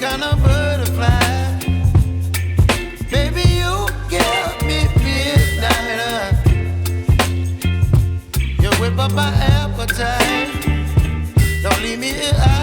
kind of butterfly. Maybe you give me midnight. You whip up my appetite. Don't leave me here.